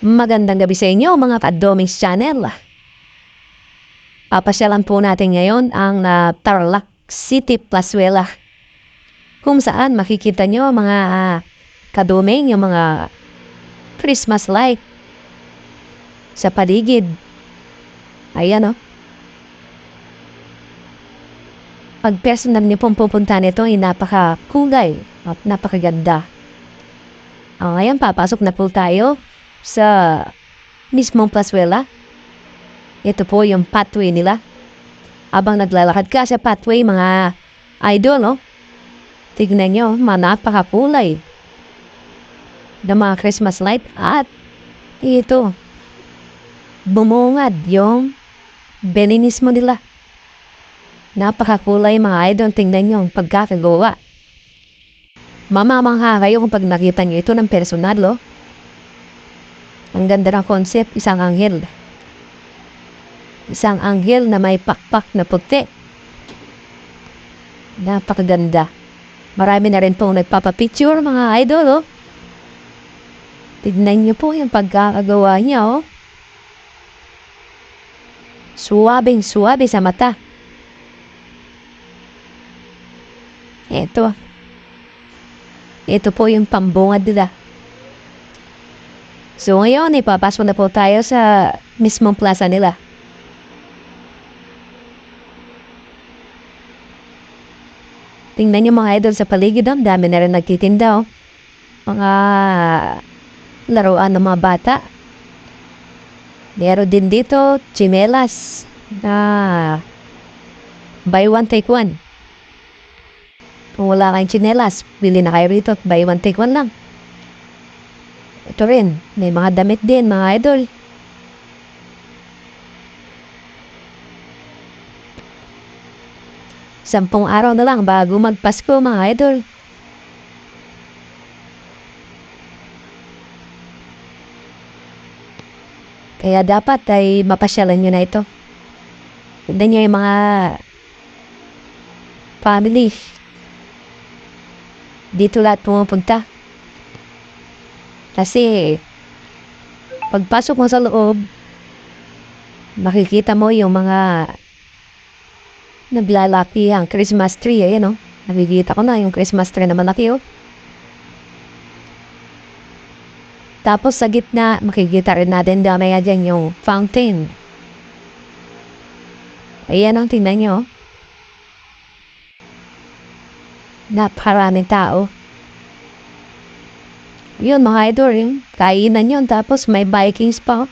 Magandang gabi sa inyo mga ka-Domings Channel. Papasyalan po natin ngayon ang ah, Tarlac City Plazuela kung saan makikita nyo mga ah, kaduming yung mga Christmas light sa paligid. Ayan o. Pag personal niyo pong pupunta nito ay napaka-kulay at napakaganda. Ah, ngayon, papasok na po tayo sa mismong plazuela. Ito po yung pathway nila. Abang naglalakad ka sa pathway, mga idol, no? Tignan nyo, mga napakakulay ng mga Christmas light at ito, bumungad yung beninismo nila. Napakakulay mga idol, tingnan nyo ang pagkakagawa. Mamamangha kayo kung pag nakita nyo ito ng personal, lo. Ang ganda ng concept, isang anghel. Isang anghel na may pakpak na puti. Napakaganda. Marami na rin pong nagpapapicture, mga idol, oh. Tignan niyo po yung pagkakagawa niya, oh. Suwabing suwabe sa mata. Ito. Ito po yung pambungad nila. So ngayon, ipapasok na po tayo sa mismong plaza nila. Tingnan niyo mga idol sa paligid, ang dami na rin nagtitinda, oh. Mga laruan ng mga bata. Meron din dito, chimelas na buy one take one. Kung wala kayong chinelas, bili na kayo rito buy one take one lang. Ito rin, may mga damit din, mga idol. Sampung araw na lang bago magpasko, mga idol. Kaya dapat ay mapasyalan nyo na ito. Tignan nyo yung mga family. Dito lahat pumupunta. Kasi, pagpasok mo sa loob, makikita mo yung mga naglalaki ang Christmas tree. Ayan, oh. Nakikita ko na yung Christmas tree na malaki, oh. Tapos sa gitna, makikita rin natin damaya dyan yung fountain. Ayan ang tingnan nyo. oh. Napakaraming tao. Yun mga idol, yung kainan yun. Tapos may Vikings pa. oh.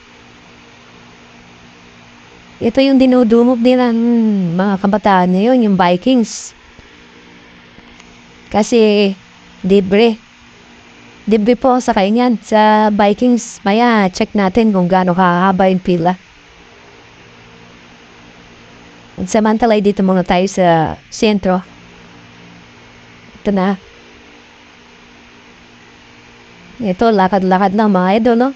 Ito yung dinudumog nila ng mga kabataan na yun, yung Vikings. Kasi, libre. Libre po sa kanyan. Sa Vikings, maya, check natin kung gaano kahaba yung pila. At dito muna tayo sa sentro. Ito na. Ito, lakad-lakad lang mga idol, no?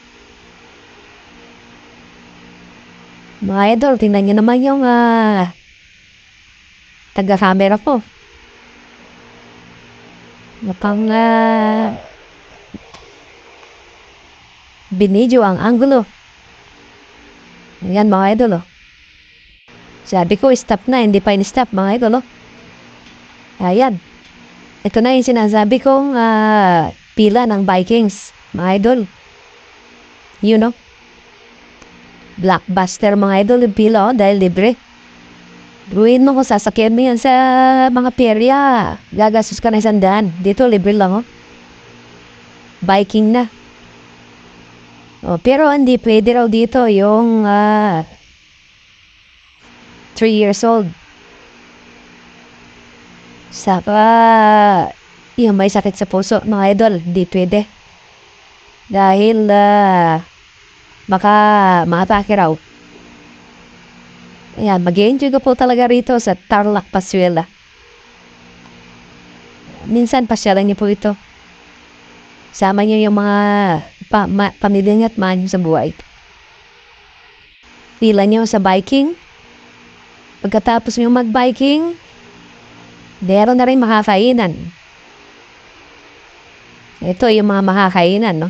Mga idol, tingnan nyo naman yung ah, taga-camera ko. Mukhang ah, binidyo ang angulo. Ayan mga idol, oh. Sabi ko, stop na, hindi pa in-stop mga idol, oh. Ayan. Ito na yung sinasabi kong ah, pila ng Vikings, mga idol. You know? Blockbuster mga idol yung pila, oh, dahil libre. Buuin mo kung sasakyan mo yan sa mga perya. Gagastos ka na isang daan. Dito, libre lang, oh. Biking na. Oh, pero hindi pwede raw dito yung 3 years old. Saka, yung may sakit sa puso, mga idol, hindi pwede. Dahil, ah, baka maatake raw. Ayan, mag-enjoy ko po talaga rito sa Tarlac Pasuela. Minsan, pasyalan niyo po ito. Sama niyo yung mga pa, ma, pamilya niyo at mahal niyo sa buhay. Pila niyo sa biking. Pagkatapos niyo mag-biking, meron na rin makakainan. Ito yung mga makakainan, no?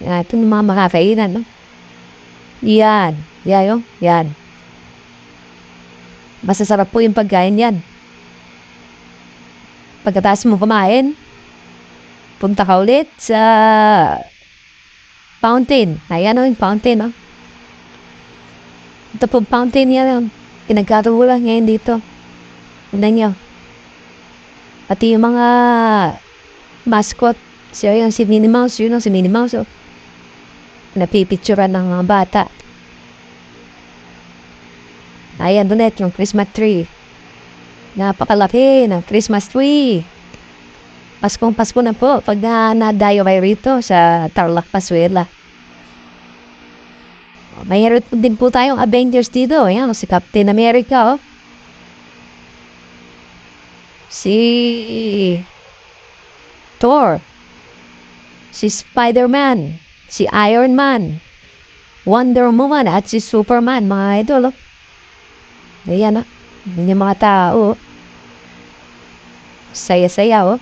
Ah, Ito yung mga makakainan, no? Yan. Yan yung. Yan. Masasarap po yung pagkain yan. Pagkatapos mo kumain, punta ka ulit sa fountain. Ayan o yung fountain o. Ito po fountain yan o. Pinagkatubulan ngayon dito. Tignan nyo. Pati yung mga mascot. Siya yung si Minnie Mouse. Yun o si Minnie Mouse o. Napipicturean ng mga bata. Ayan, doon yung Christmas tree. Napakalaki ng Christmas tree. Paskong Pasko na po pag na nadayo kayo rito sa Tarlac, Pasuela. Mayroon po din po tayong Avengers dito. Ayan, si Captain America, oh. Si Thor. Si Spider-Man. Si Iron Man. Wonder Woman at si Superman, mga idol, oh. Ayan, oh. Yung mga tao. Saya-saya, oh.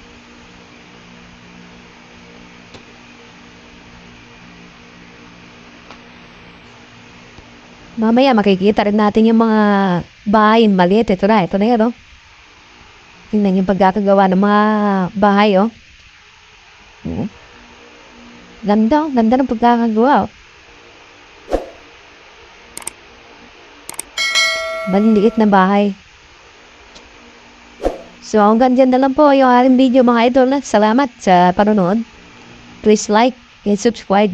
Mamaya makikita rin natin yung mga bahay maliit. Ito na, ito na yan, oh. Tingnan yung pagkakagawa ng mga bahay, oh. Oo. Ganda, oh. Ganda ng pagkakagawa, oh. Maliliit na bahay. So, hanggang dyan na lang po yung ating video mga idol. Salamat sa panonood. Please like and subscribe.